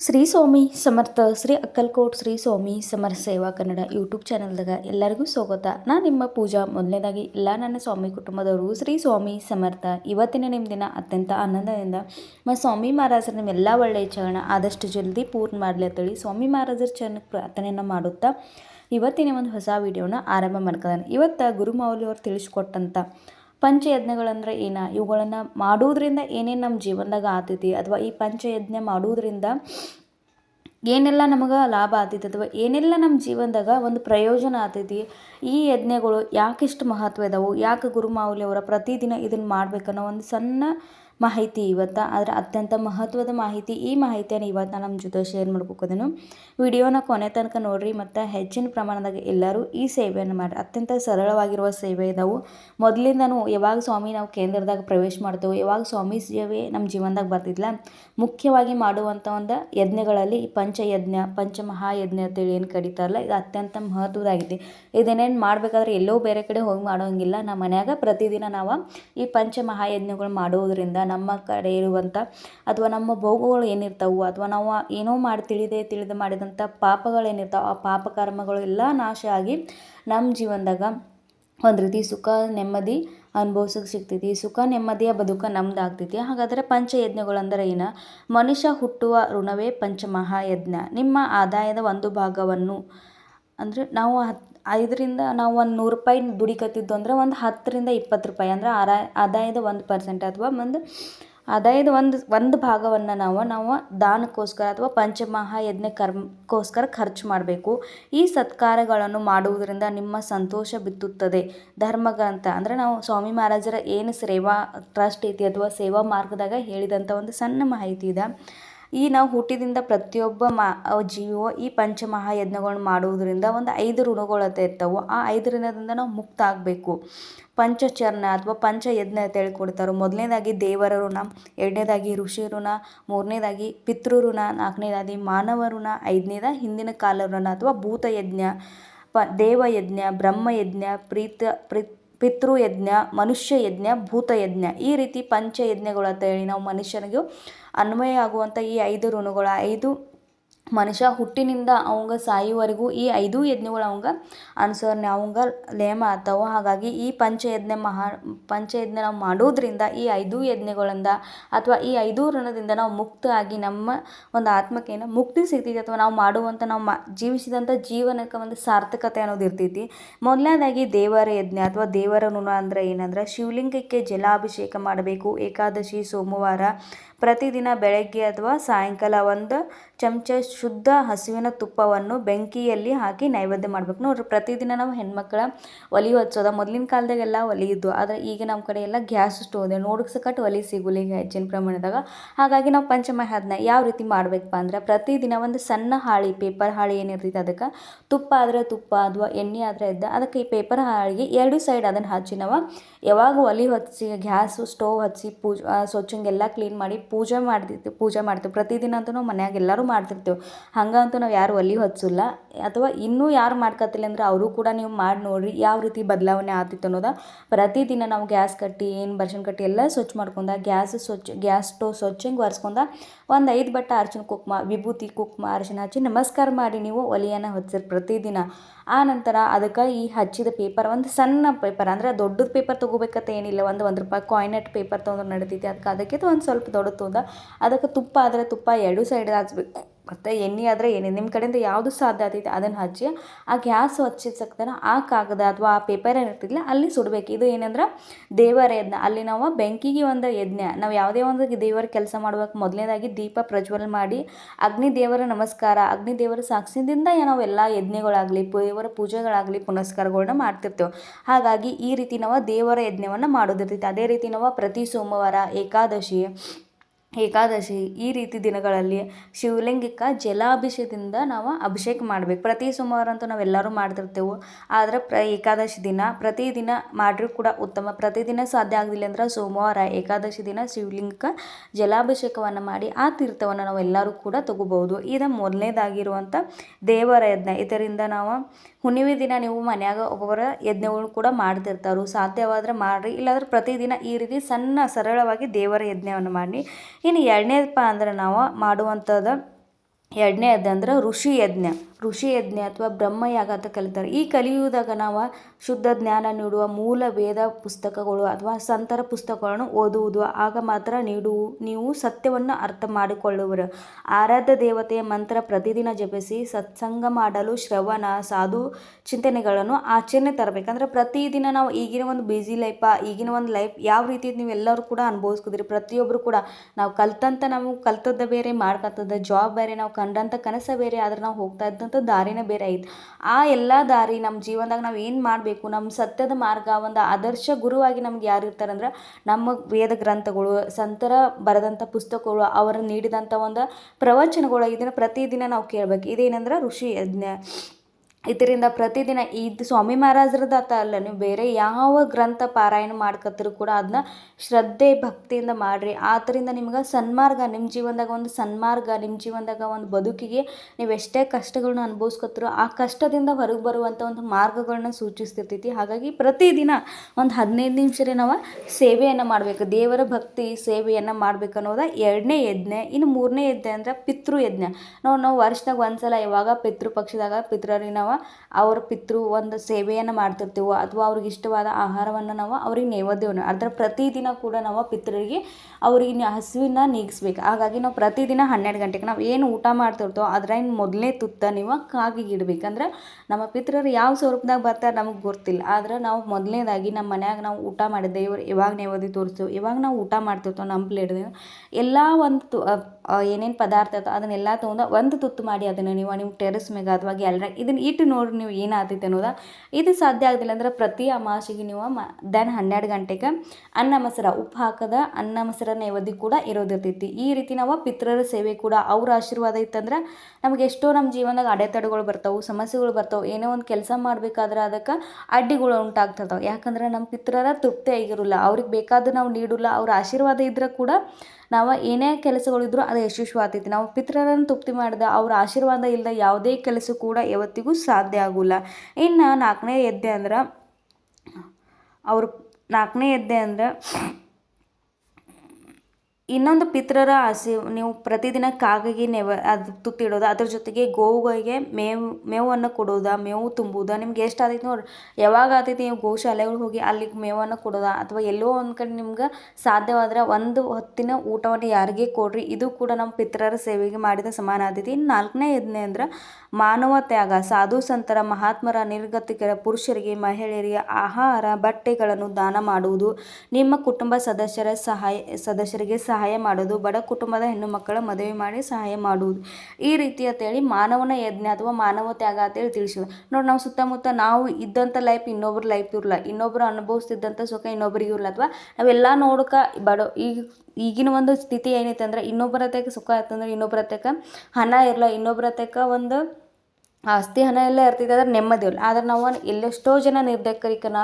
ಶ್ರೀ ಸ್ವಾಮಿ ಸಮರ್ಥ, ಶ್ರೀ ಅಕ್ಕಲ್ಕೋಟ್ ಶ್ರೀ ಸ್ವಾಮಿ ಸಮರ್ಥ ಸೇವಾ ಕನ್ನಡ ಯೂಟ್ಯೂಬ್ ಚಾನಲ್ದಾಗ ಎಲ್ಲರಿಗೂ ಸ್ವಾಗತ. ನಾನು ನಿಮ್ಮ ಪೂಜಾ, ಮೊದಲನೇದಾಗಿ ಎಲ್ಲ ನನ್ನ ಸ್ವಾಮಿ ಕುಟುಂಬದವರು ಶ್ರೀ ಸ್ವಾಮಿ ಸಮರ್ಥ. ಇವತ್ತಿನ ನಿಮ್ಮ ದಿನ ಅತ್ಯಂತ ಆನಂದದಿಂದ ಮತ್ತು ಸ್ವಾಮಿ ಮಹಾರಾಜರ ನಿಮ್ಮೆಲ್ಲ ಒಳ್ಳೆಯ ಚರಣ ಆದಷ್ಟು ಜಲ್ದಿ ಪೂರ್ಣ ಮಾಡಲಿ ಅಂತೇಳಿ ಸ್ವಾಮಿ ಮಹಾರಾಜರ ಚರಣಕ್ಕೆ ಪ್ರಾರ್ಥನೆಯನ್ನು ಮಾಡುತ್ತಾ ಇವತ್ತಿನ ಒಂದು ಹೊಸ ವಿಡಿಯೋನ ಆರಂಭ ಮಾಡ್ಕೋದಾನೆ ಇವತ್ತು ಗುರುಮೌಲಿ ಅವ್ರು ತಿಳಿಸ್ಕೊಟ್ಟಂಥ ಪಂಚಯಜ್ಞಗಳಂದ್ರೆ ಏನ? ಇವುಗಳನ್ನು ಮಾಡೋದ್ರಿಂದ ಏನೇನು ನಮ್ಮ ಜೀವನದಾಗ ಆತೈತಿ? ಅಥವಾ ಈ ಪಂಚಯಜ್ಞ ಮಾಡೋದ್ರಿಂದ ಏನೆಲ್ಲ ನಮಗೆ ಲಾಭ ಆತೈತಿ? ಅಥವಾ ಏನೆಲ್ಲ ನಮ್ಮ ಜೀವನದಾಗ ಒಂದು ಪ್ರಯೋಜನ ಆತೈತಿ? ಈ ಯಜ್ಞಗಳು ಯಾಕಿಷ್ಟು ಮಹತ್ವ ಇದಾವೆ? ಯಾಕೆ ಗುರುಮಾವುಲಿ ಅವರ ಪ್ರತಿದಿನ ಇದನ್ನು ಮಾಡ್ಬೇಕನ್ನೋ ಒಂದು ಸಣ್ಣ ಮಾಹಿತಿ ಇವತ್ತು ಅದರ ಅತ್ಯಂತ ಮಹತ್ವದ ಮಾಹಿತಿ ಈ ಮಾಹಿತಿಯನ್ನು ಇವತ್ತು ನಾನು ನಮ್ಮ ಜೊತೆ ಶೇರ್ ಮಾಡ್ಕೋಕೋದೇನು. ವಿಡಿಯೋನ ಕೊನೆ ತನಕ ನೋಡಿರಿ, ಮತ್ತು ಹೆಚ್ಚಿನ ಪ್ರಮಾಣದಾಗ ಎಲ್ಲರೂ ಈ ಸೇವೆಯನ್ನು ಮಾಡಿ ಅತ್ಯಂತ ಸರಳವಾಗಿರುವ ಸೇವೆ ಇದಾವೆ. ಮೊದಲಿಂದನೂ ಯಾವಾಗ ಸ್ವಾಮಿ ನಾವು ಕೇಂದ್ರದಾಗ ಪ್ರವೇಶ ಮಾಡ್ತೇವೆ, ಯಾವಾಗ ಸ್ವಾಮಿ ಸೇವೆ ನಮ್ಮ ಜೀವನದಾಗ ಬರ್ತಿದ್ಲ, ಮುಖ್ಯವಾಗಿ ಮಾಡುವಂಥ ಒಂದು ಯಜ್ಞಗಳಲ್ಲಿ ಪಂಚಯಜ್ಞ, ಪಂಚಮಹಾಯಜ್ಞ ಅಂತೇಳಿ ಏನು ಕರೀತಾರಲ್ಲ, ಇದು ಅತ್ಯಂತ ಮಹತ್ವದಾಗಿದೆ. ಇದನ್ನೇನು ಮಾಡಬೇಕಾದ್ರೆ ಎಲ್ಲೋ ಬೇರೆ ಕಡೆ ಹೋಗಿ ಮಾಡೋಂಗಿಲ್ಲ. ನಮ್ಮ ಮನ್ಯಾಗ ಪ್ರತಿದಿನ ನಾವು ಈ ಪಂಚಮಹಾಯಜ್ಞಗಳು ಮಾಡೋದರಿಂದ ನಮ್ಮ ಕಡೆ ಇರುವಂಥ ಅಥವಾ ನಮ್ಮ ಭೋಗಗಳು ಏನಿರ್ತಾವೆ ಅಥವಾ ನಾವು ಏನೋ ಮಾಡಿ ತಿಳಿದೆ ತಿಳಿದು ಮಾಡಿದಂಥ ಪಾಪಗಳೇನಿರ್ತಾವೆ ಆ ಪಾಪ ಕರ್ಮಗಳು ಎಲ್ಲ ನಾಶ ಆಗಿ ನಮ್ಮ ಜೀವನದಾಗ ಒಂದು ರೀತಿ ಸುಖ, ನೆಮ್ಮದಿ ಅನುಭವಿಸೋಕೆ ಸಿಗ್ತೈತಿ. ಸುಖ, ನೆಮ್ಮದಿಯ ಬದುಕು ನಮ್ದು ಆಗ್ತೈತಿ ಹಾಗಾದರೆ ಪಂಚಯಜ್ಞಗಳಂದರೆ ಏನು? ಮನುಷ್ಯ ಹುಟ್ಟುವ ಋಣವೇ ಪಂಚಮಹಾಯಜ್ಞ. ನಿಮ್ಮ ಆದಾಯದ ಒಂದು ಭಾಗವನ್ನು ಅಂದರೆ ನಾವು ಐದರಿಂದ ನಾವು ಒಂದು ನೂರು ರೂಪಾಯಿ ದುಡಿಕತ್ತಿದ್ದು ಅಂದ್ರೆ ಒಂದು ಹತ್ತರಿಂದ ಇಪ್ಪತ್ತು ರೂಪಾಯಿ ಅಂದ್ರೆ ಆರಾ ಆದಾಯದ ಒಂದು ಪರ್ಸೆಂಟ್ ಅಥವಾ ಒಂದು ಆದಾಯದ ಒಂದು ಒಂದು ಭಾಗವನ್ನು ನಾವು ನಾವು ದಾನಕ್ಕೋಸ್ಕರ ಅಥವಾ ಪಂಚಮಹಾಯಜ್ಞ ಕರ್ಮಕ್ಕೋಸ್ಕರ ಖರ್ಚು ಮಾಡಬೇಕು. ಈ ಸತ್ಕಾರಗಳನ್ನು ಮಾಡುವುದರಿಂದ ನಿಮ್ಮ ಸಂತೋಷ ಬಿತ್ತುತ್ತದೆ. ಧರ್ಮಗ್ರಂಥ ಅಂದರೆ ನಾವು ಸ್ವಾಮಿ ಮಹಾರಾಜರ ಏನು ಸೇವಾ, ಟ್ರಸ್ಟ್ ಐತಿ ಅಥವಾ ಸೇವಾ ಮಾರ್ಗದಾಗ ಹೇಳಿದಂಥ ಒಂದು ಸಣ್ಣ ಮಾಹಿತಿ ಇದೆ. ಈ ನಾವು ಹುಟ್ಟಿದಿಂದ ಪ್ರತಿಯೊಬ್ಬ ಮಾ ಜೀವ ಈ ಪಂಚಮಹಾಯಜ್ಞಗಳನ್ನ ಮಾಡುವುದರಿಂದ ಒಂದು ಐದು ಋಣಗಳತೆ ಇರ್ತಾವೆ. ಆ ಐದು ಋಣದಿಂದ ನಾವು ಮುಕ್ತ ಆಗಬೇಕು ಪಂಚಚರಣ ಅಥವಾ ಪಂಚಯಜ್ಞ ಅಂತ ಹೇಳಿ ಕೊಡ್ತಾರೆ. ಮೊದಲನೇದಾಗಿ ದೇವರ ಋಣ, ಎರಡನೇದಾಗಿ ಋಷಿ ಋಣ, ಮೂರನೇದಾಗಿ ಪಿತೃ ಋಣ, ನಾಲ್ಕನೇದಾಗಿ ಮಾನವ ಋಣ, ಐದನೇದ ಹಿಂದಿನ ಕಾಲ ಋಣ ಅಥವಾ ಭೂತಯಜ್ಞ, ಪ, ದೇವಯಜ್ಞ, ಬ್ರಹ್ಮಯಜ್ಞ, ಪ್ರೀತ ಪ್ರಿ ಪಿತೃಯಜ್ಞ ಮನುಷ್ಯ ಯಜ್ಞ ಭೂತಯಜ್ಞ. ಈ ರೀತಿ ಪಂಚಯಜ್ಞಗಳು ಅಂತ ಹೇಳಿ ನಾವು ಮನುಷ್ಯನಿಗೂ ಅನ್ವಯ ಆಗುವಂಥ ಈ ಐದು ಋಣಗಳು ಐದು ಮನುಷ್ಯ ಹುಟ್ಟಿನಿಂದ ಅವಂಗ ಸಾಯುವರೆಗೂ ಈ ಐದು ಯಜ್ಞಗಳು ಅವಂಗ ಅನುಸರಣೆ, ಅವಂಗ ನೇಮ ಆಗ್ತಾವೆ. ಹಾಗಾಗಿ ಈ ಪಂಚಯಜ್ಞ ಮಹಾ ಪಂಚಯಜ್ಞ ನಾವು ಮಾಡೋದ್ರಿಂದ ಈ ಐದು ಯಜ್ಞಗಳಿಂದ ಅಥವಾ ಈ ಐದು ಋಣದಿಂದ ನಾವು ಮುಕ್ತ ಆಗಿ ನಮ್ಮ ಒಂದು ಆತ್ಮಕ್ಕೇನು ಮುಕ್ತಿ ಸಿಗ್ತೈತಿ ಅಥವಾ ನಾವು ಮಾಡುವಂಥ ನಾವು ಮಾ ಜೀವಿಸಿದಂಥ ಜೀವನಕ್ಕೆ ಒಂದು ಸಾರ್ಥಕತೆ ಅನ್ನೋದು ಇರ್ತೈತಿ. ಮೊದಲನೇದಾಗಿ ದೇವರ ಯಜ್ಞ ಅಥವಾ ದೇವರ ಋಣ ಅಂದರೆ ಏನಂದ್ರೆ ಶಿವಲಿಂಗಕ್ಕೆ ಜಲಾಭಿಷೇಕ ಮಾಡಬೇಕು. ಏಕಾದಶಿ ಸೋಮವಾರ ಪ್ರತಿದಿನ ಬೆಳಗ್ಗೆ ಅಥವಾ ಸಾಯಂಕಾಲ ಒಂದು ಚಮಚ ಶುದ್ಧ ಹಸುವಿನ ತುಪ್ಪವನ್ನು ಬೆಂಕಿಯಲ್ಲಿ ಹಾಕಿ ನೈವೇದ್ಯ ಮಾಡ್ಬೇಕು. ನೋಡ್ರಿ, ಪ್ರತಿದಿನ ನಾವು ಹೆಣ್ಮಕ್ಳ ಒಲಿ ಹಚ್ಚೋದ ಮೊದಲಿನ ಕಾಲದಾಗೆಲ್ಲ ಒಲಿ ಇದ್ದು ಆದರೆ ಈಗ ನಮ್ಮ ಕಡೆ ಎಲ್ಲ ಗ್ಯಾಸ್ ಸ್ಟೋವ್ ಇದೆ. ನೋಡಕ್ಕೆ ಸಕಟ್ ಒಲಿ ಸಿಗುಲಿ ಈಗ ಹೆಚ್ಚಿನ ಪ್ರಮಾಣದಾಗ. ಹಾಗಾಗಿ ನಾವು ಪಂಚಮಹಾದ್ನ ಯಾವ ರೀತಿ ಮಾಡ್ಬೇಕಪ್ಪ ಅಂದ್ರೆ ಪ್ರತಿದಿನ ಒಂದು ಸಣ್ಣ ಹಾಳಿ, ಪೇಪರ್ ಹಾಳಿ ಏನಿರ್ತೈತೆ ಅದಕ್ಕೆ? ತುಪ್ಪ ಆದರೆ ತುಪ್ಪ ಅಥವಾ ಎಣ್ಣೆ ಆದರೆ ಇದ್ದ ಅದಕ್ಕೆ ಈ ಪೇಪರ್ ಹಾಳಿಗೆ ಎರಡು ಸೈಡ್ ಅದನ್ನು ಹಚ್ಚಿ ನಾವು ಯಾವಾಗ ಒಲಿ ಹಚ್ಚಿ ಗ್ಯಾಸು ಸ್ಟೋವ್ ಹಚ್ಚಿ ಪೂಜೆ ಸ್ವಚ್ಛಂಗೆಲ್ಲ ಕ್ಲೀನ್ ಮಾಡಿ ಪೂಜೆ ಮಾಡ್ತಿರ್ತೀವಿ, ಪೂಜೆ ಮಾಡ್ತೀವಿ. ಪ್ರತಿದಿನ ಅಂತೂ ನಾವು ಎಲ್ಲರೂ ಮಾಡ್ತಿರ್ತೇವೆ. ಹಂಗಂತೂ ನಾವು ಯಾರು ಒಲೆ ಹಚ್ಚಿಲ್ಲ ಅಥವಾ ಇನ್ನೂ ಯಾರು ಮಾಡ್ಕತ್ತಿಲ್ಲ ಅಂದ್ರೆ ಅವರು ಕೂಡ ನೀವು ಮಾಡಿ ನೋಡಿರಿ ಯಾವ ರೀತಿ ಬದಲಾವಣೆ ಆಗ್ತಿತ್ತು ಅನ್ನೋದು. ಪ್ರತಿದಿನ ನಾವು ಗ್ಯಾಸ್ ಕಟ್ಟಿ, ಏನು ಬರ್ಷನ್ ಕಟ್ಟಿ ಎಲ್ಲ ಸ್ವಚ್ಛ ಮಾಡ್ಕೊಂಡ, ಗ್ಯಾಸ್ ಸ್ವಚ್ಛ, ಗ್ಯಾಸ್ ಸ್ಟೋವ್ ಸ್ವಚ್ಛಂಗೆ ಒರೆಸ್ಕೊಂಡ ಒಂದು ಐದು ಬಟ್ಟ ಅರ್ಚನ ಕುಕ್ಮ, ವಿಭೂತಿ ಕುಕ್ಮ ಅರ್ಶಿನ ಹಚ್ಚಿ ನಮಸ್ಕಾರ ಮಾಡಿ ನೀವು ಒಲೆಯನ್ನು ಹಚ್ಚಿರಿ ಪ್ರತಿದಿನ. ಆ ನಂತರ ಅದಕ್ಕೆ ಈ ಹಚ್ಚಿದ ಪೇಪರ್ ಒಂದು ಸಣ್ಣ ಪೇಪರ್ ಅಂದರೆ ದೊಡ್ಡದು ಪೇಪರ್ ತೊಗೋಬೇಕಂತ ಏನಿಲ್ಲ, ಒಂದು ಒಂದು ರೂಪಾಯಿ ಕಾಯಿನೆಟ್ ಪೇಪರ್ ತೊಗೊಂಡ್ರೆ ನಡಿತೈತಿ. ಅದಕ್ಕೆ ಅದಕ್ಕೆ ಒಂದು ಸ್ವಲ್ಪ ದೊಡ್ಡದು ತೊಂದ ಅದಕ್ಕೆ ತುಪ್ಪ ಆದರೆ ತುಪ್ಪ ಎರಡು ಸೈಡ್ ಹಚ್ಬೇಕು ಮತ್ತು ಎಣ್ಣೆ ಆದರೆ ಎಣ್ಣೆ. ನಿಮ್ಮ ಕಡೆಯಿಂದ ಯಾವುದು ಸಾಧ್ಯ ಆಗ್ತೈತೆ ಅದನ್ನು ಹಚ್ಚಿ. ಆ ಗ್ಯಾಸ್ ಹಚ್ಚಿದ ಆ ಕಾಗದ ಅಥವಾ ಆ ಪೇಪರ್ ಏನಿರ್ತಿದ್ಲ ಅಲ್ಲಿ ಸುಡಬೇಕು. ಇದು ಏನಂದ್ರೆ ದೇವರ ಯಜ್ಞ. ಅಲ್ಲಿ ನಾವು ಬೆಂಕಿಗೆ ಒಂದು ಯಜ್ಞ. ನಾವು ಯಾವುದೇ ಒಂದು ದೇವರ ಕೆಲಸ ಮಾಡ್ಬೇಕು. ಮೊದಲನೇದಾಗಿ ದೀಪ ಪ್ರಜ್ವಲ ಮಾಡಿ, ಅಗ್ನಿ ದೇವರ ನಮಸ್ಕಾರ, ಅಗ್ನಿ ದೇವರ ಸಾಕ್ಷಿದಿಂದ ನಾವು ಎಲ್ಲ ಯಜ್ಞಗಳಾಗಲಿ ದೇವರ ಪೂಜೆಗಳಾಗಲಿ ಪುನಸ್ಕಾರಗಳನ್ನ ಮಾಡ್ತಿರ್ತೇವೆ. ಹಾಗಾಗಿ ಈ ರೀತಿ ನಾವು ದೇವರ ಯಜ್ಞವನ್ನು ಮಾಡೋದಿರ್ತೈತೆ. ಅದೇ ರೀತಿ ನಾವು ಪ್ರತಿ ಸೋಮವಾರ ಏಕಾದಶಿ ಏಕಾದಶಿ ಈ ರೀತಿ ದಿನಗಳಲ್ಲಿ ಶಿವಲಿಂಗಕ್ಕೆ ಜಲಾಭಿಷೇಕದಿಂದ ನಾವು ಅಭಿಷೇಕ ಮಾಡ್ಬೇಕು. ಪ್ರತಿ ಸೋಮವಾರ ಅಂತೂ ನಾವೆಲ್ಲರೂ ಮಾಡ್ತಿರ್ತೇವೆ. ಆದರೆ ಪ್ರ ಏಕಾದಶಿ ದಿನ ಪ್ರತಿದಿನ ಮಾಡ್ರೂ ಕೂಡ ಉತ್ತಮ. ಪ್ರತಿದಿನ ಸಾಧ್ಯ ಆಗಲಿಲ್ಲ ಅಂದ್ರೆ ಸೋಮವಾರ ಏಕಾದಶಿ ದಿನ ಶಿವಲಿಂಗಕ್ಕೆ ಜಲಾಭಿಷೇಕವನ್ನು ಮಾಡಿ ಆ ತೀರ್ಥವನ್ನು ನಾವೆಲ್ಲರೂ ಕೂಡ ತಗೋಬಹುದು. ಇದು ಮೊದಲನೇದಾಗಿರುವಂಥ ದೇವರ ಯಜ್ಞ ಇದರಿಂದ ನಾವು ಹುಣ್ಣಿಮೆ ದಿನ ನೀವು ಮನ್ಯಾಗ ಒಬ್ಬೊಬ್ಬರ ಯಜ್ಞಗಳು ಕೂಡ ಮಾಡ್ತಿರ್ತಾರೆ. ಸಾಧ್ಯವಾದ್ರೆ ಮಾಡಿರಿ. ಇಲ್ಲಾಂದ್ರೆ ಪ್ರತಿದಿನ ಈ ರೀತಿ ಸಣ್ಣ ಸರಳವಾಗಿ ದೇವರ ಯಜ್ಞವನ್ನು ಮಾಡಿ ಇನ್ನು ಎರಡನೇದಪ್ಪ ಅಂದ್ರೆ ನಾವು ಮಾಡುವಂಥದ್ದು ಅಂದ್ರೆ ಋಷಿ ಯಜ್ಞ. ಋಷಿ ಯಜ್ಞ ಅಥವಾ ಬ್ರಹ್ಮಯಾಗ ಅಂತ ಕಲಿತಾರೆ. ಈ ಕಲಿಯುವುದಾಗ ನಾವು ಶುದ್ಧ ಜ್ಞಾನ ನೀಡುವ ಮೂಲ ವೇದ ಪುಸ್ತಕಗಳು ಅಥವಾ ಸಂತರ ಪುಸ್ತಕಗಳನ್ನು ಓದುವುದು. ಆಗ ಮಾತ್ರ ನೀಡು, ನೀವು ಸತ್ಯವನ್ನು ಅರ್ಥ ಮಾಡಿಕೊಳ್ಳುವರು. ಆರಾಧ್ಯ ದೇವತೆಯ ಮಂತ್ರ ಪ್ರತಿದಿನ ಜಪಿಸಿ, ಸತ್ಸಂಗ ಮಾಡಲು ಶ್ರವಣ, ಸಾಧು ಚಿಂತನೆಗಳನ್ನು ಆಚರಣೆ ತರಬೇಕಂದ್ರೆ ಪ್ರತಿದಿನ ನಾವು ಈಗಿನ ಒಂದು ಬ್ಯುಸಿ ಲೈಫ ಈಗಿನ ಒಂದು ಲೈಫ್ ಯಾವ ರೀತಿ ನೀವೆಲ್ಲರೂ ಕೂಡ ಅನುಭವಿಸ್ಕೋದ್ರಿ ಪ್ರತಿಯೊಬ್ಬರು ಕೂಡ ನಾವು ಕಲ್ತಂತ ನಾವು ಕಲ್ತದ್ದ ಬೇರೆ ಮಾಡ್ಕತ್ತದ ಜಾಬ್ ಬೇರೆ, ನಾವು ಕಂಡಂಥ ಕನಸ ಬೇರೆ, ಆದ್ರೆ ನಾವು ಹೋಗ್ತಾ ಇದ್ದಂಥ ದಾರಿನೇ ಬೇರೆ ಐತೆ. ಆ ಎಲ್ಲ ದಾರಿ ನಮ್ಮ ಜೀವನದಾಗ ನಾವು ಏನು ಮಾಡಬೇಕು? ನಮ್ಮ ಸತ್ಯದ ಮಾರ್ಗ, ಒಂದು ಆದರ್ಶ ಗುರುವಾಗಿ ನಮ್ಗೆ ಯಾರು ಇರ್ತಾರಂದ್ರೆ ನಮ್ಮ ವೇದ ಗ್ರಂಥಗಳು, ಸಂತರ ಬರೆದಂಥ ಪುಸ್ತಕಗಳು, ಅವರು ನೀಡಿದಂಥ ಒಂದು ಪ್ರವಚನಗಳು, ಇದನ್ನು ಪ್ರತಿದಿನ ನಾವು ಕೇಳಬೇಕು. ಇದೇನಂದ್ರೆ ಋಷಿ ಇದರಿಂದ ಪ್ರತಿದಿನ ಇದು ಸ್ವಾಮಿ ಮಹಾರಾಜರದ ಆತ ಅಲ್ಲ, ನೀವು ಬೇರೆ ಯಾವ ಗ್ರಂಥ ಪಾರಾಯಣ ಮಾಡ್ಕತ್ರು ಕೂಡ ಅದನ್ನ ಶ್ರದ್ಧೆ, ಭಕ್ತಿಯಿಂದ ಮಾಡಿರಿ. ಆದ್ದರಿಂದ ನಿಮ್ಗೆ ಸನ್ಮಾರ್ಗ ನಿಮ್ಮ ಜೀವನದಾಗ ಒಂದು ಸನ್ಮಾರ್ಗ ನಿಮ್ಮ ಜೀವನದಾಗ ಒಂದು ಬದುಕಿಗೆ ನೀವು ಎಷ್ಟೇ ಕಷ್ಟಗಳನ್ನ ಅನುಭವಿಸ್ಕೊತಿರೋ ಆ ಕಷ್ಟದಿಂದ ಹೊರಗೆ ಬರುವಂಥ ಒಂದು ಮಾರ್ಗಗಳನ್ನ ಸೂಚಿಸ್ತಿರ್ತೈತಿ. ಹಾಗಾಗಿ ಪ್ರತಿದಿನ ಒಂದು ಹದಿನೈದು ನಿಮಿಷರೇ ನಾವು ಸೇವೆಯನ್ನು ಮಾಡಬೇಕು. ದೇವರ ಭಕ್ತಿ ಸೇವೆಯನ್ನು ಮಾಡ್ಬೇಕು ಅನ್ನೋದ ಎರಡನೇ ಯಜ್ಞ. ಇನ್ನು ಮೂರನೇ ಯಜ್ಞ ಅಂದ್ರೆ ಪಿತೃ ಯಜ್ಞ ನಾವು ನಾವು ವರ್ಷದಾಗ ಒಂದ್ಸಲ ಯಾವಾಗ ಪಿತೃಪಕ್ಷದಾಗ ಪಿತೃರಿಗೆ ನಾವು ಅವ್ರ ಪಿತೃ ಒಂದು ಸೇವೆಯನ್ನು ಮಾಡ್ತಿರ್ತೀವೋ ಅಥವಾ ಅವ್ರಿಗೆ ಇಷ್ಟವಾದ ಆಹಾರವನ್ನು ನಾವು ಅವ್ರಿಗೆ ನೈವೇದ್ಯವನ್ನು ಅದರ ಪ್ರತಿದಿನ ಕೂಡ ನಾವು ಪಿತೃರಿಗೆ ಅವ್ರಿಗೆ ಹಸುವಿನ ನೀಗಿಸ್ಬೇಕು. ಹಾಗಾಗಿ ನಾವು ಪ್ರತಿದಿನ ಹನ್ನೆರಡು ಗಂಟೆಗೆ ನಾವು ಏನು ಊಟ ಮಾಡ್ತಿರ್ತೋ ಅದ್ರಾಗಿನ ಮೊದಲನೇ ತುತ್ತ ನೀವು ಕಾಗಿಗೆ ಇಡ್ಬೇಕಂದ್ರೆ ನಮ್ಮ ಪಿತೃರು ಯಾವ ಸ್ವರೂಪದಾಗ ಬರ್ತಾರೆ ನಮಗೆ ಗೊತ್ತಿಲ್ಲ. ಆದ್ರೆ ನಾವು ಮೊದಲನೇದಾಗಿ ನಮ್ಮ ಮನ್ಯಾಗ ನಾವು ಊಟ ಮಾಡಿದ್ದೆ ಇವರು ಯಾವಾಗ ನೈವೇದ್ಯ ತೋರಿಸ್ತೇವೆ. ಇವಾಗ ನಾವು ಊಟ ಮಾಡ್ತಿರ್ತೇವೆ ನಮ್ಮ ಪ್ಲೇಟ್ದಾಗ ಎಲ್ಲ ಒಂದು ಏನೇನು ಪದಾರ್ಥ ಅದನ್ನೆಲ್ಲ ತೊಗೊಂಡು ಒಂದು ತುತ್ತು ಮಾಡಿ ಅದನ್ನು ನೀವು ನಿಮ್ಮ ಟೆರೆಸ್ ಮ್ಯಾಗ ಅಥವಾ ಗ್ಯಾಲ್ರಾಗ ಇದನ್ನು ಇಟ್ಟು ನೋಡಿ ನೀವು ಏನಾಗ್ತೈತೆ ಅನ್ನೋದ ಇದು ಸಾಧ್ಯ ಆಗದಿಲ್ಲ ಅಂದ್ರೆ ಪ್ರತಿ ಅಮಾವಾಸ್ಯೆಗೆ ನೀವು ಮಧ್ಯಾಹ್ನ ಹನ್ನೆರಡು ಗಂಟೆಗೆ ಅನ್ನ ಮೊಸರ ಉಪ್ಪು ಹಾಕದ ಅನ್ನ ಮೊಸರ ನೈವೇದ್ಯ ಕೂಡ ಇರೋದಿರ್ತೈತಿ. ಈ ರೀತಿ ನಾವು ಪಿತೃರ ಸೇವೆ ಕೂಡ ಅವ್ರ ಆಶೀರ್ವಾದ ಇತ್ತಂದ್ರೆ ನಮ್ಗೆ ಎಷ್ಟೋ ನಮ್ಮ ಜೀವನದಾಗ ಅಡೆತಡೆಗಳು ಬರ್ತಾವೆ, ಸಮಸ್ಯೆಗಳು ಬರ್ತಾವೆ, ಏನೋ ಒಂದು ಕೆಲಸ ಮಾಡಬೇಕಾದ್ರೆ ಅದಕ್ಕೆ ಅಡ್ಡಿಗಳು ಉಂಟಾಗ್ತಿರ್ತಾವೆ. ಯಾಕಂದ್ರೆ ನಮ್ಮ ಪಿತೃರ ತೃಪ್ತಿ ಆಗಿರೋಲ್ಲ, ಅವ್ರಿಗೆ ಬೇಕಾದ ನಾವು ನೀಡಲ್ಲ, ಅವ್ರ ಆಶೀರ್ವಾದ ಇದ್ರೆ ಕೂಡ ನಾವು ಏನೇ ಕೆಲಸಗಳಿದ್ರು ಅದು ಯಶಸ್ವಿ ಆಗ್ತೈತಿ ನಾವು ಪಿತೃರನ್ನು ತೃಪ್ತಿ ಮಾಡಿದ ಅವ್ರ ಆಶೀರ್ವಾದ ಇಲ್ಲದ ಯಾವುದೇ ಕೆಲಸ ಕೂಡ ಯಾವತ್ತಿಗೂ ಸಾಧ್ಯ ಆಗೋಲ್ಲ. ಇನ್ನು ನಾಲ್ಕನೇ ಎದ್ದೆ ಅಂದ್ರೆ, ಅವ್ರು ನಾಲ್ಕನೇ ಎದ್ದೆ ಅಂದ್ರೆ ಇನ್ನೊಂದು ಪಿತೃರ ಆಸೆ ನೀವು ಪ್ರತಿದಿನ ಕಾಗೆಗೆ ನೆವ, ಅದು ತುತ್ತಿಡೋದು, ಅದ್ರ ಜೊತೆಗೆ ಗೋವುಗಳಿಗೆ ಮೇವು, ಮೇವನ್ನು ಕೊಡೋದ, ಮೇವು ತುಂಬುವುದ ನಿಮ್ಗೆ ಎಷ್ಟು ಆದೈತೆ ನೋಡಿ, ಯಾವಾಗ ಆತೈತಿ ನೀವು ಗೋಶಾಲೆಗಳು ಹೋಗಿ ಅಲ್ಲಿಗೆ ಮೇವನ್ನು ಕೊಡೋದಾ? ಅಥವಾ ಎಲ್ಲೋ ಒಂದು ಕಡೆ ನಿಮ್ಗೆ ಸಾಧ್ಯವಾದ್ರೆ ಒಂದು ಹೊತ್ತಿನ ಊಟವನ್ನು ಯಾರಿಗೆ ಕೊಡ್ರಿ, ಇದು ಕೂಡ ನಮ್ಮ ಪಿತೃರ ಸೇವೆಗೆ ಮಾಡಿದ ಸಮಾನ ಆತೈತಿ. ಇನ್ನು ನಾಲ್ಕನೇ ಇದನ್ನೇ ಅಂದ್ರೆ ಮಾನವ ತ್ಯಾಗ, ಸಾಧು ಸಂತರ, ಮಹಾತ್ಮರ, ನಿರ್ಗತಿಕರ, ಪುರುಷರಿಗೆ, ಮಹಿಳೆಯರಿಗೆ ಆಹಾರ, ಬಟ್ಟೆಗಳನ್ನು ದಾನ ಮಾಡುವುದು. ನಿಮ್ಮ ಕುಟುಂಬ ಸದಸ್ಯರ ಸಹಾಯ, ಸದಸ್ಯರಿಗೆ ಸಹಾಯ ಮಾಡೋದು, ಬಡ ಕುಟುಂಬದ ಹೆಣ್ಣು ಮಕ್ಕಳ ಮದುವೆ ಮಾಡಿ ಸಹಾಯ ಮಾಡುವುದು. ಈ ರೀತಿ ಅಂತೇಳಿ ಮಾನವನ ಯಜ್ಞ ಅಥವಾ ಮಾನವ ತ್ಯಾಗ ಅಂತೇಳಿ ತಿಳಿಸಿದ. ನೋಡಿ ನಾವು ಸುತ್ತಮುತ್ತ ನಾವು ಇದ್ದಂಥ ಲೈಫ್ ಇನ್ನೊಬ್ರ ಲೈಫ್ ಇರಲ್ಲ ಇನ್ನೊಬ್ರು ಅನುಭವಿಸ್ತಿದ್ದಂಥ ಸುಖ ಇನ್ನೊಬ್ರಿಗೆ ಇರಲ್ಲ ಅಥವಾ ನಾವೆಲ್ಲ ನೋಡ್ಕ ಬಡ ಈಗ ಈಗಿನ ಒಂದು ಸ್ಥಿತಿ ಏನೈತೆ ಅಂದ್ರೆ ಇನ್ನೊಬ್ಬರ ಸುಖ ಆಯ್ತಂದ್ರೆ ಇನ್ನೊಬ್ಬರ ಹತ್ತಕ್ಕೆ ಹಣ ಇರಲ್ಲ ಇನ್ನೊಬ್ಬರ ತಕ್ಕ ಒಂದು ಆಸ್ತಿ ಹಣ ಎಲ್ಲ ಇರ್ತೈತೆ ಆದ್ರೆ ನೆಮ್ಮದಿ ಇಲ್ಲ ಆದ್ರೆ ನಾವು ಎಲ್ಲೆಷ್ಟೋ ಜನ ನಿರ್ಧಕರಿಕನ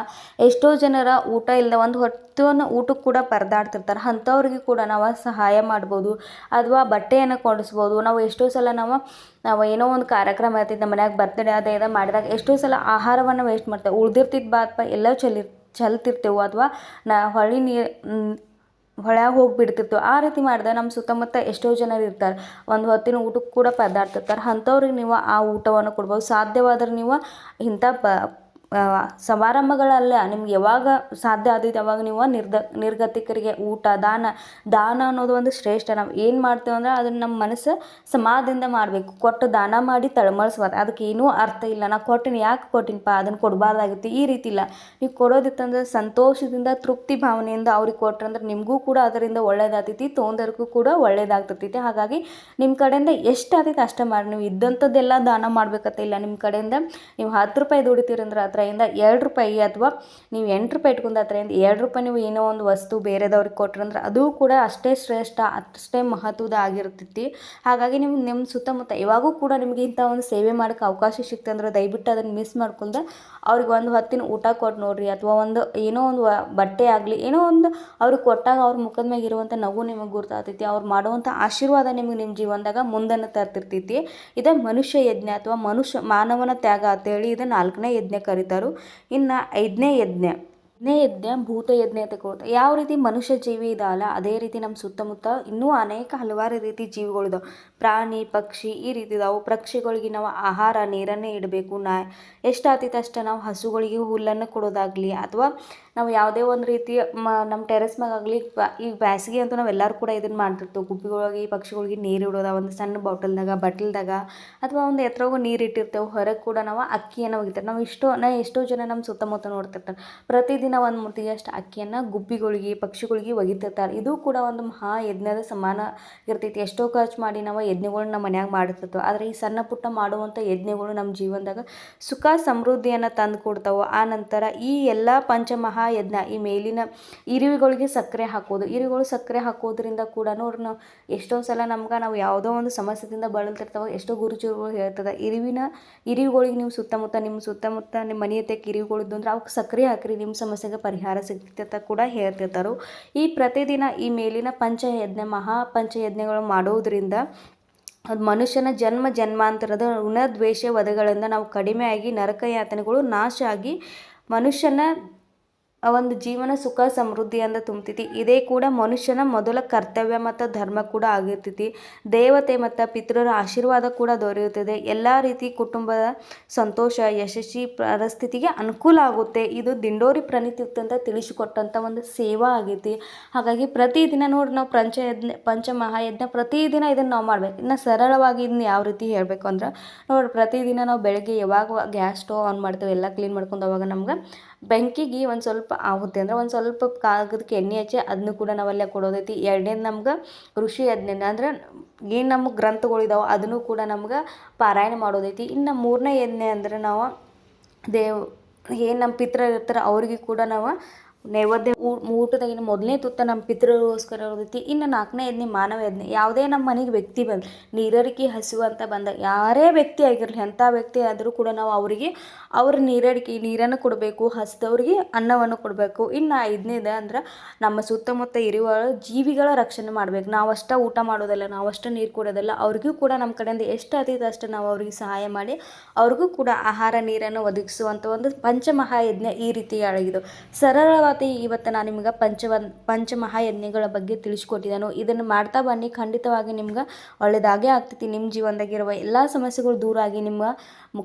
ಎಷ್ಟೋ ಜನರ ಊಟ ಇಲ್ಲದ ಒಂದು ಹೊತ್ತನ್ನು ಊಟಕ್ಕೆ ಕೂಡ ಪರದಾಡ್ತಿರ್ತಾರೆ. ಅಂಥವ್ರಿಗೆ ಕೂಡ ನಾವು ಸಹಾಯ ಮಾಡ್ಬೋದು, ಅಥವಾ ಬಟ್ಟೆಯನ್ನು ಕೊಡಿಸ್ಬೋದು. ನಾವು ಎಷ್ಟೋ ಸಲ ನಾವು ನಾವು ಏನೋ ಒಂದು ಕಾರ್ಯಕ್ರಮ ಇರ್ತೈತೆ, ನಮ್ಮ ಮನ್ಯಾಗ ಬರ್ತ್ಡೇ ಅದೇ ಇದೆ ಮಾಡಿದಾಗ ಎಷ್ಟೋ ಸಲ ಆಹಾರವನ್ನು ವೇಸ್ಟ್ ಮಾಡ್ತೇವೆ. ಉಳ್ದಿರ್ತಿದ್ದು ಬಾತ್ಪ ಎಲ್ಲ ಚೆಲ್ಲಿ ಚೆಲ್ತಿರ್ತೇವೆ. ಅಥವಾ ನಾ ಹೊಳೆ ನೀರು ಹೊಳ್ಯಾಗ ಹೋಗಿ ಬಿಡ್ತಿರ್ತೇವೆ ಆ ರೀತಿ ಮಾಡಿದ ನಮ್ಮ ಸುತ್ತಮುತ್ತ ಎಷ್ಟೋ ಜನರು ಇರ್ತಾರೆ. ಒಂದು ಹೊತ್ತಿನ ಊಟಕ್ಕೆ ಕೂಡ ಪರದಾಡ್ತಿರ್ತಾರೆ ಅಂಥವ್ರಿಗೆ ನೀವು ಆ ಊಟವನ್ನು ಕೊಡ್ಬೋದು. ಸಾಧ್ಯವಾದ್ರೆ ನೀವು ಇಂಥ ಪ ಸಮಾರಂಭಗಳಲ್ಲ ನಿಮ್ಗೆ ಯಾವಾಗ ಸಾಧ್ಯ ಆದೈತೆ ಅವಾಗ ನೀವು ನಿರ್ದ, ನಿರ್ಗತಿಕರಿಗೆ ಊಟ, ದಾನ ದಾನ ಅನ್ನೋದು ಒಂದು ಶ್ರೇಷ್ಠ. ನಾವು ಏನು ಮಾಡ್ತೇವೆ ಅಂದ್ರೆ ಅದನ್ನು ನಮ್ಮ ಮನಸ್ಸು ಸಮಾಧದಿಂದ ಮಾಡಬೇಕು. ಕೊಟ್ಟು ದಾನ ಮಾಡಿ ತಳಮಳಿಸ್ಬಾರ್ದು. ಅದಕ್ಕೆ ಏನೂ ಅರ್ಥ ಇಲ್ಲ. ನಾ ಕೊಟ್ಟಿನಿ, ಯಾಕೆ ಕೊಟ್ಟಿನಪ್ಪ ಅದನ್ನು ಕೊಡಬಾರ್ದಾಗಿತ್ತು. ಈ ರೀತಿ ಇಲ್ಲ. ನೀವು ಕೊಡೋದಿತ್ತಂದ್ರೆ ಸಂತೋಷದಿಂದ, ತೃಪ್ತಿ ಭಾವನೆಯಿಂದ ಅವ್ರಿಗೆ ಕೊಟ್ರಂದ್ರೆ ನಿಮಗೂ ಕೂಡ ಅದರಿಂದ ಒಳ್ಳೇದಾಗ್ತೈತಿ ತೊಗೊಂಡವ್ರಿಗೂ ಕೂಡ ಒಳ್ಳೇದಾಗ್ತೈತಿ. ಹಾಗಾಗಿ ನಿಮ್ಮ ಕಡೆಯಿಂದ ಎಷ್ಟು ಆಗ್ತೈತೆ ಅಷ್ಟೇ ಮಾಡಿ. ನೀವು ಇದ್ದಂಥದ್ದೆಲ್ಲ ದಾನ ಮಾಡಬೇಕತ್ತ ಇಲ್ಲ. ನಿಮ್ಮ ಕಡೆಯಿಂದ ನೀವು ಹತ್ತು ರೂಪಾಯಿ ದುಡಿತೀರಂದ್ರೆ ಹತ್ರದಿಂದ ಎರಡು ರೂಪಾಯಿ ಅಥವಾ ನೀವು ಎಂಟು ರೂಪಾಯಿ ಇಟ್ಕೊಂಡು ಹತ್ರದಿಂದ ಎರಡು ರೂಪಾಯಿ ನೀವು ಏನೋ ಒಂದು ವಸ್ತು ಬೇರೆದವ್ರಿಗೆ ಕೊಟ್ರಂದ್ರೆ ಅದು ಕೂಡ ಅಷ್ಟೇ ಶ್ರೇಷ್ಠ, ಅಷ್ಟೇ ಮಹತ್ವದ ಆಗಿರ್ತೈತಿ. ಹಾಗಾಗಿ ನೀವು ನಿಮ್ಮ ಸುತ್ತಮುತ್ತ ಇವಾಗೂ ಕೂಡ ನಿಮಗೆ ಇಂಥ ಒಂದು ಸೇವೆ ಮಾಡೋಕ್ಕೆ ಅವಕಾಶ ಸಿಕ್ತಂದ್ರೆ ದಯವಿಟ್ಟು ಅದನ್ನು ಮಿಸ್ ಮಾಡ್ಕೊಂಡು ಅವ್ರಿಗೆ ಒಂದು ಹೊತ್ತಿನ ಊಟ ಕೊಟ್ಟು ನೋಡಿರಿ ಅಥವಾ ಒಂದು ಏನೋ ಒಂದು ಬಟ್ಟೆ ಆಗಲಿ, ಏನೋ ಒಂದು ಅವ್ರಿಗೆ ಕೊಟ್ಟಾಗ ಅವ್ರ ಮುಖದ ಮ್ಯಾಗ ಇರುವಂಥ ನಗು ನಿಮಗೆ ಗುರ್ತಾಗ್ತೈತಿ. ಅವ್ರು ಮಾಡುವಂಥ ಆಶೀರ್ವಾದ ನಿಮಗೆ ನಿಮ್ಮ ಜೀವನದಾಗ ಮುಂದನ್ನು ತರ್ತಿರ್ತೈತಿ. ಇದೇ ಮನುಷ್ಯ ಯಜ್ಞ ಅಥವಾ ಮನುಷ್ಯ ಮಾನವನ ತ್ಯಾಗ ಅಂತೇಳಿ ಇದು ನಾಲ್ಕನೇ ಯಜ್ಞ ಕರೀತಾರೆ. ಇನ್ನು ಐದನೇ ಯಜ್ಞ. ಯಜ್ಞ ಯಜ್ಞ ಭೂತ ಯಜ್ಞ ಕೊಡ್ತಾರೆ ಯಾವ ರೀತಿ ಮನುಷ್ಯ ಜೀವಿ ಇದಾವಲ್ಲ ಅದೇ ರೀತಿ ನಮ್ಮ ಸುತ್ತಮುತ್ತ ಇನ್ನೂ ಅನೇಕ ಹಲವಾರು ರೀತಿ ಜೀವಿಗಳಿದಾವೆ ಪ್ರಾಣಿ, ಪಕ್ಷಿ ಈ ರೀತಿ ಇದಾವೆ. ಪಕ್ಷಿಗಳಿಗೆ ನಾವು ಆಹಾರ, ನೀರನ್ನೇ ಇಡಬೇಕು. ನಾ ಎಷ್ಟು ಆಗ್ತೈತೆ ಅಷ್ಟು ನಾವು ಹಸುಗಳಿಗೆ ಹುಲ್ಲನ್ನು ಕೊಡೋದಾಗಲಿ ಅಥವಾ ನಾವು ಯಾವುದೇ ಒಂದು ರೀತಿಯ ಮ, ನಮ್ಮ ಟೆರೆಸ್ ಮ್ಯಾಗಾಗಲಿ ಈ ಬ್ಯಾಸಿಗೆ ಅಂತೂ ನಾವು ಎಲ್ಲರೂ ಕೂಡ ಇದನ್ನು ಮಾಡ್ತಿರ್ತೇವೆ. ಗುಬ್ಬಿಗಳಿಗೆ ಪಕ್ಷಿಗಳಿಗೆ ನೀರು ಇಡೋದು ಒಂದು ಸಣ್ಣ ಬಾಟಲ್ದಾಗ ಬಟ್ಲ್ದಾಗ ಅಥವಾ ಒಂದು ಎತ್ತರವಾಗೂ ನೀರು ಇಟ್ಟಿರ್ತೇವೆ. ಹೊರಗೆ ಕೂಡ ನಾವು ಅಕ್ಕಿಯನ್ನು ಒಗಿತಾರೆ ನಾವು ಇಷ್ಟೋ, ನಾ ಎಷ್ಟೋ ಜನ ನಮ್ಮ ಸುತ್ತಮುತ್ತ ನೋಡ್ತಿರ್ತಾರೆ. ಪ್ರತಿದಿನ ಒಂದು ಮುಟ್ಟಿಗೆಯಷ್ಟು ಅಕ್ಕಿಯನ್ನು ಗುಬ್ಬಿಗಳಿಗೆ, ಪಕ್ಷಿಗಳಿಗೆ ಒಗಿತಿರ್ತಾರೆ. ಇದು ಕೂಡ ಒಂದು ಮಹಾ ಯಜ್ಞದ ಸಮಾನ ಇರ್ತೈತಿ. ಎಷ್ಟೋ ಖರ್ಚು ಮಾಡಿ ನಾವು ಯಜ್ಞಗಳನ್ನ ನಮ್ಮ ಮನ್ಯಾಗ ಮಾಡಿರ್ತೇವೆ ಆದರೆ ಈ ಸಣ್ಣ ಪುಟ್ಟ ಮಾಡುವಂಥ ಯಜ್ಞಗಳು ನಮ್ಮ ಜೀವನದಾಗ ಸುಖ, ಸಮೃದ್ಧಿಯನ್ನು ತಂದು ಕೊಡ್ತಾವೆ ಆ ನಂತರ ಈ ಎಲ್ಲ ಪಂಚಮಹಾ ಯಜ್ಞ ಈ ಮೇಲಿನ ಇರುವೆಗಳಿಗೆ ಸಕ್ಕರೆ ಹಾಕೋದು. ಇರುವೆಗಳು ಸಕ್ಕರೆ ಹಾಕೋದ್ರಿಂದ ಕೂಡ ನಾವು ಎಷ್ಟೋ ಸಲ ನಮ್ಗೆ ನಾವು ಯಾವುದೋ ಒಂದು ಸಮಸ್ಯೆದಿಂದ ಬಳಲ್ತಿರ್ತಾವ, ಎಷ್ಟೋ ಗುರುಜುಗಳು ಹೇಳ್ತದೆ, ಇರುವಿನ ಇರುವೆಗಳಿಗೆ ನೀವು ಸುತ್ತಮುತ್ತ ನಿಮ್ಮ ಸುತ್ತಮುತ್ತ ನಿಮ್ಮ ಮನೆ ತೆಕ್ಕ ಇರುವೆಗಳಿದ್ದು ಅಂದ್ರೆ ಅವಕ್ಕೆ ಸಕ್ಕರೆ ಹಾಕ್ರಿ ನಿಮ್ಮ ಸಮಸ್ಯೆಗೆ ಪರಿಹಾರ ಸಿಗ್ತೈತೆ ಕೂಡ ಹೇಳ್ತಿರ್ತಾರೆ. ಈ ಪ್ರತಿದಿನ ಈ ಮೇಲಿನ ಪಂಚಯಜ್ಞ ಮಹಾ ಪಂಚಯಜ್ಞಗಳು ಮಾಡೋದ್ರಿಂದ ಅದು ಮನುಷ್ಯನ ಜನ್ಮ, ಜನ್ಮಾಂತರದ ಋಣ ದ್ವೇಷ ವಧಗಳಿಂದ ನಾವು ಕಡಿಮೆಯಾಗಿ ನರಕ ಯಾತನೆಗಳು ನಾಶ ಆಗಿ ಮನುಷ್ಯನ ಆ ಒಂದು ಜೀವನ ಸುಖ ಸಮೃದ್ಧಿಯಿಂದ ತುಂಬ್ತೈತಿ. ಇದೇ ಕೂಡ ಮನುಷ್ಯನ ಮೊದಲ ಕರ್ತವ್ಯ ಮತ್ತು ಧರ್ಮ ಕೂಡ ಆಗಿರ್ತೈತಿ. ದೇವತೆ ಮತ್ತು ಪಿತೃರ ಆಶೀರ್ವಾದ ಕೂಡ ದೊರೆಯುತ್ತದೆ. ಎಲ್ಲ ರೀತಿ ಕುಟುಂಬದ ಸಂತೋಷ, ಯಶಸ್ವಿ ಪರಿಸ್ಥಿತಿಗೆ ಅನುಕೂಲ ಆಗುತ್ತೆ. ಇದು ದಿಂಡೋರಿ ಪ್ರಣೀತಿಯುಕ್ತ ಅಂತ ತಿಳಿಸಿಕೊಟ್ಟಂಥ ಒಂದು ಸೇವಾ ಆಗೈತಿ. ಹಾಗಾಗಿ ಪ್ರತಿದಿನ ನೋಡಿ ನಾವು ಪಂಚಯಜ್ಞ ಪಂಚಮಹಾಯಜ್ಞ ಪ್ರತಿದಿನ ಇದನ್ನು ನಾವು ಮಾಡ್ಬೇಕು. ಇನ್ನು ಸರಳವಾಗಿ ಇದನ್ನ ಯಾವ ರೀತಿ ಹೇಳಬೇಕು ಅಂದ್ರೆ ನೋಡಿ ಪ್ರತಿದಿನ ನಾವು ಬೆಳಗ್ಗೆ ಯಾವಾಗ ಗ್ಯಾಸ್ ಸ್ಟೋವ್ ಆನ್ ಮಾಡ್ತೇವೆ, ಎಲ್ಲ ಕ್ಲೀನ್ ಮಾಡ್ಕೊಂಡು ಅವಾಗ ನಮ್ಗೆ ಬೆಂಕಿಗೆ ಒಂದು ಸ್ವಲ್ಪ ಆಹುತಿ ಅಂದ್ರೆ ಒಂದು ಸ್ವಲ್ಪ ಕಾಗದಕ್ಕೆ ಎಣ್ಣೆ ಹಚ್ಚಿ ಅದನ್ನು ಕೂಡ ನಾವಲ್ಲೇ ಕೊಡೋದೈತಿ. ಎರಡನೇದು ನಮ್ಗೆ ಋಷಿ ಯಜ್ಞ ಅಂದ್ರೆ ಏನು ನಮ್ಮ ಗ್ರಂಥಗಳಿದಾವೆ ಅದನ್ನು ಕೂಡ ನಮ್ಗೆ ಪಾರಾಯಣ ಮಾಡೋದೈತಿ. ಇನ್ನು ಮೂರನೇ ಯಜ್ಞ ಅಂದ್ರೆ ನಾವು ದೇವ್ ಏನು ನಮ್ಮ ಪಿತೃ ಇರ್ತಾರೆ ಅವ್ರಿಗೆ ಕೂಡ ನಾವು ನೈವೇದ್ಯ ಊಟದಾಗಿನ ಮೊದಲನೇ ತುತ್ತ ನಮ್ಮ ಪಿತೃಗೋಸ್ಕರ ಇರ್ತೈತಿ ಇನ್ನು ನಾಲ್ಕನೇ ಯಜ್ಞ ಮಾನವ ಯಜ್ಞ ಯಾವುದೇ ನಮ್ಮ ಮನೆಗೆ ವ್ಯಕ್ತಿ ಬಂದು ನೀರಡಿಕೆ ಹಸಿವು ಅಂತ ಬಂದ, ಯಾರೇ ವ್ಯಕ್ತಿ ಆಗಿರಲಿ, ಎಂಥ ವ್ಯಕ್ತಿ ಆದರೂ ಕೂಡ ನಾವು ಅವರಿಗೆ ಅವ್ರ ನೀರಡಿಕೆ ನೀರನ್ನು ಕೊಡಬೇಕು, ಹಸಿದವ್ರಿಗೆ ಅನ್ನವನ್ನು ಕೊಡಬೇಕು. ಇನ್ನು ಐದನೇದು ಅಂದ್ರೆ ನಮ್ಮ ಸುತ್ತಮುತ್ತ ಇರುವ ಜೀವಿಗಳ ರಕ್ಷಣೆ ಮಾಡಬೇಕು. ನಾವಷ್ಟು ಊಟ ಮಾಡೋದಲ್ಲ ನಾವಷ್ಟು ನೀರು ಕೊಡೋದಲ್ಲ, ಅವ್ರಿಗೂ ಕೂಡ ನಮ್ಮ ಕಡೆಯಿಂದ ಎಷ್ಟು ಅತೀತ ಅಷ್ಟು ನಾವು ಅವ್ರಿಗೆ ಸಹಾಯ ಮಾಡಿ ಅವ್ರಿಗೂ ಕೂಡ ಆಹಾರ ನೀರನ್ನು ಒದಗಿಸುವಂಥ ಒಂದು ಪಂಚಮಹಾಯಜ್ಞ ಈ ರೀತಿ ಅಡಗಿದ್ದು ಸರಳವಾದ ಇವತ್ತು ನಾನು ನಿಮ್ಗೆ ಪಂಚವನ್ ಪಂಚಮಹಾಯಜ್ಞಗಳ ಬಗ್ಗೆ ತಿಳಿಸ್ಕೊಟ್ಟಿದ್ದಾನು ಇದನ್ನು ಮಾಡ್ತಾ ಬನ್ನಿ. ಖಂಡಿತವಾಗಿ ನಿಮ್ಗೆ ಒಳ್ಳೆಯದಾಗೇ ಆಗ್ತೈತಿ. ನಿಮ್ಮ ಜೀವನದಾಗಿರುವ ಎಲ್ಲ ಸಮಸ್ಯೆಗಳು ದೂರ ಆಗಿ ನಿಮ್ಮ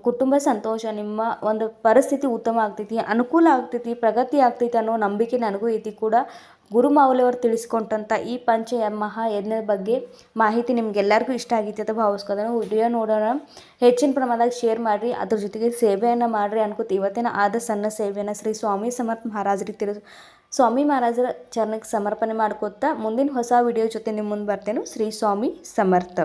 ಕುಟುಂಬ ಸಂತೋಷ, ನಿಮ್ಮ ಒಂದು ಪರಿಸ್ಥಿತಿ ಉತ್ತಮ ಆಗ್ತೈತಿ, ಅನುಕೂಲ ಆಗ್ತೈತಿ, ಪ್ರಗತಿ ಆಗ್ತೈತಿ ಅನ್ನೋ ನಂಬಿಕೆ ನನಗೂ ಐತಿ ಕೂಡ. ಗುರು ಮಾವುಲಿಯವರು ತಿಳಿಸ್ಕೊಂಡಂಥ ಈ ಪಂಚ ಯಮಃ ಯಜ್ಞದ ಬಗ್ಗೆ ಮಾಹಿತಿ ನಿಮ್ಗೆಲ್ಲರಿಗೂ ಇಷ್ಟ ಆಗಿತ್ತು ಅಂತ ಭಾವಿಸ್ಕೋದನು ವಿಡಿಯೋ ನೋಡೋಣ. ಹೆಚ್ಚಿನ ಪ್ರಮಾಣದಾಗ ಶೇರ್ ಮಾಡಿರಿ. ಅದ್ರ ಜೊತೆಗೆ ಸೇವೆಯನ್ನು ಮಾಡಿರಿ ಅನ್ಕೋತ ಇವತ್ತಿನ ಆದ ಸಣ್ಣ ಸೇವೆಯನ್ನು ಶ್ರೀ ಸ್ವಾಮಿ ಸಮರ್ಥ ಮಹಾರಾಜರಿಗೆ ತಿಳಿಸ್, ಸ್ವಾಮಿ ಮಹಾರಾಜರ ಚರಣಕ್ಕೆ ಸಮರ್ಪಣೆ ಮಾಡ್ಕೋತ ಮುಂದಿನ ಹೊಸ ವಿಡಿಯೋ ಜೊತೆ ನಿಮ್ಮ ಮುಂದೆ ಬರ್ತೇನೆ. ಶ್ರೀ ಸ್ವಾಮಿ ಸಮರ್ಥ.